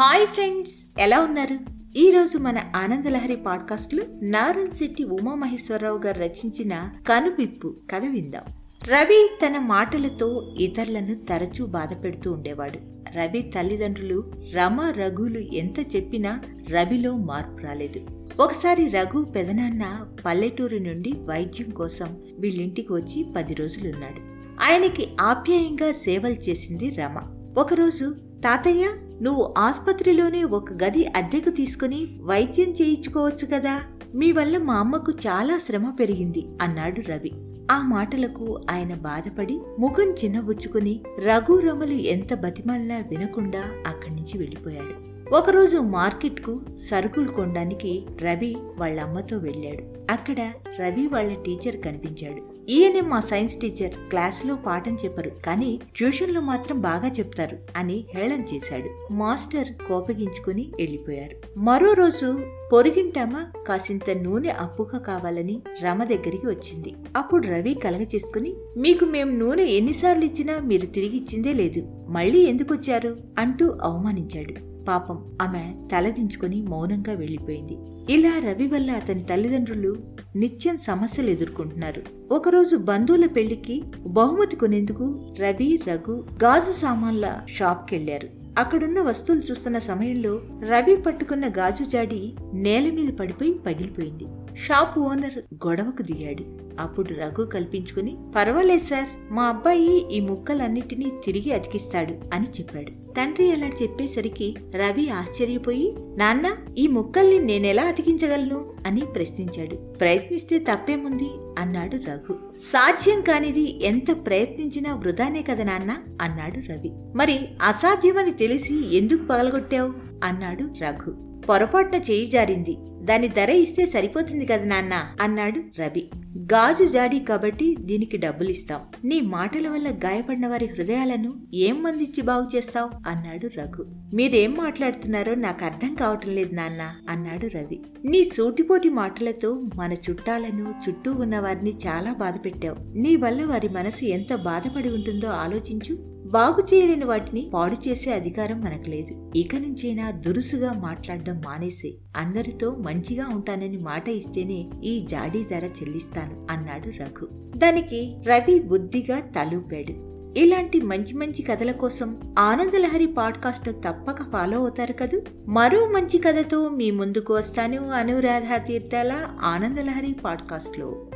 Hi friends ఎలా ఉన్నారు? ఈరోజు మన ఆనందలహరి పాడ్కాస్ట్లో నారన్ శెట్టి ఉమామహేశ్వరరావు గారు రచించిన కనువిప్పు కథ విందాం. రవి తన మాటలతో ఇతరులను తరచూ బాధ పెడుతూ ఉండేవాడు. రవి తల్లిదండ్రులు రమ రఘులు ఎంత చెప్పినా రవిలో మార్పు రాలేదు. ఒకసారి రఘు పెదనాన్న పల్లెటూరు నుండి వైద్యం కోసం వీళ్ళింటికి వచ్చి పది రోజులున్నాడు. ఆయనకి ఆప్యాయంగా సేవలు చేసింది రమ. ఒకరోజు తాతయ్య నువ్వు ఆసుపత్రిలోనే ఒక గది అద్దెకు తీసుకుని వైద్యం చేయించుకోవచ్చు కదా? మీ వల్ల మా అమ్మకు చాలా శ్రమ పెరిగింది అన్నాడు రవి. ఆ మాటలకు ఆయన బాధపడి ముఖం చిన్నబుచ్చుకుని రఘురమలు ఎంత బతిమాలినా వినకుండా అక్కడి నుంచి వెళ్ళిపోయాడు. ఒకరోజు మార్కెట్కు సరుకులు కొనడానికి రవి వాళ్ళ అమ్మతో వెళ్ళాడు. అక్కడ రవి వాళ్ళ టీచర్ కనిపించాడు. ఈయనే మా సైన్స్ టీచర్ క్లాసులో పాఠం చెప్పరు కానీ ట్యూషన్లో మాత్రం బాగా చెప్తారు అని హేళన చేశాడు. మాస్టర్ కోపగించుకుని వెళ్ళిపోయారు. మరో రోజు పొరిగింటామ కాసింత నూనె అప్పుగా కావాలని రమ దగ్గరికి వచ్చింది. అప్పుడు రవి కలగ చేసుకుని మీకు మేము నూనె ఎన్నిసార్లు ఇచ్చినా మీరు తిరిగిచ్చిందే లేదు. మళ్ళీ ఎందుకు వచ్చారు? అంటూ అవమానించాడు. పాపం ఆమె తలదించుకుని మౌనంగా వెళ్ళిపోయింది. ఇలా రవి వల్ల అతని తల్లిదండ్రులు నిత్యం సమస్యలు ఎదుర్కొంటున్నారు. ఒకరోజు బంధువుల పెళ్ళికి బహుమతి కొనేందుకు రవి రఘు గాజు సామాన్ల షాప్కెళ్ళారు అక్కడున్న వస్తువులు చూస్తున్న సమయంలో రవి పట్టుకున్న గాజు జాడి నేల మీద పడిపోయి పగిలిపోయింది. షాప్ ఓనర్ గొడవకు దిగాడు. అప్పుడు రఘు కల్పించుకుని పర్వాలేదు సార్ మా అబ్బాయి ఈ ముక్కలన్నిటినీ తిరిగి అతికిస్తాడు అని చెప్పాడు. తండ్రి అలా చెప్పేసరికి రవి ఆశ్చర్యపోయి నాన్న ఈ ముక్కల్ని నేనెలా అతికించగలను? అని ప్రశ్నించాడు. ప్రయత్నిస్తే తప్పేముంది? అన్నాడు రఘు. సాధ్యం కానిది ఎంత ప్రయత్నించినా వృధానే కదా నాన్న? అన్నాడు రవి. మరి అసాధ్యమని తెలిసి ఎందుకు పగలగొట్టావు? అన్నాడు రఘు. పొరపాటున చేయి జారింది. దాని ధర ఇస్తే సరిపోతుంది కదా నాన్న? అన్నాడు రవి. గాజు జాడి కాబట్టి దీనికి డబ్బులిస్తాం నీ మాటల వల్ల గాయపడిన వారి హృదయాలను ఏం మందిచ్చి బాగు చేస్తావు? అన్నాడు రఘు. మీరేం మాట్లాడుతున్నారో నాకు అర్థం కావటం లేదు నాన్న అన్నాడు రవి. నీ సూటిపోటి మాటలతో మన చుట్టాలను చుట్టూ ఉన్న వారిని చాలా బాధ పెట్టావు నీ వల్ల వారి మనసు ఎంత బాధపడి ఉంటుందో ఆలోచించు. బాగు చేయలేని వాటిని పాడు చేసే అధికారం మనకు లేదు. ఇక నుంచైనా దురుసుగా మాట్లాడడం మానేసే అందరితో మంచిగా ఉంటానని మాట ఇస్తేనే ఈ జాడీ ధర చెల్లిస్తాను అన్నాడు రఘు. దానికి రవి బుద్ధిగా తలూపాడు. ఇలాంటి మంచి మంచి కథల కోసం ఆనందలహరి పాడ్కాస్ట్ తప్పక ఫాలో అవుతారు కదూ? మరో మంచి కథతో మీ ముందుకు వస్తాను అనురాధ తీర్థాల ఆనందలహరి పాడ్కాస్ట్లో.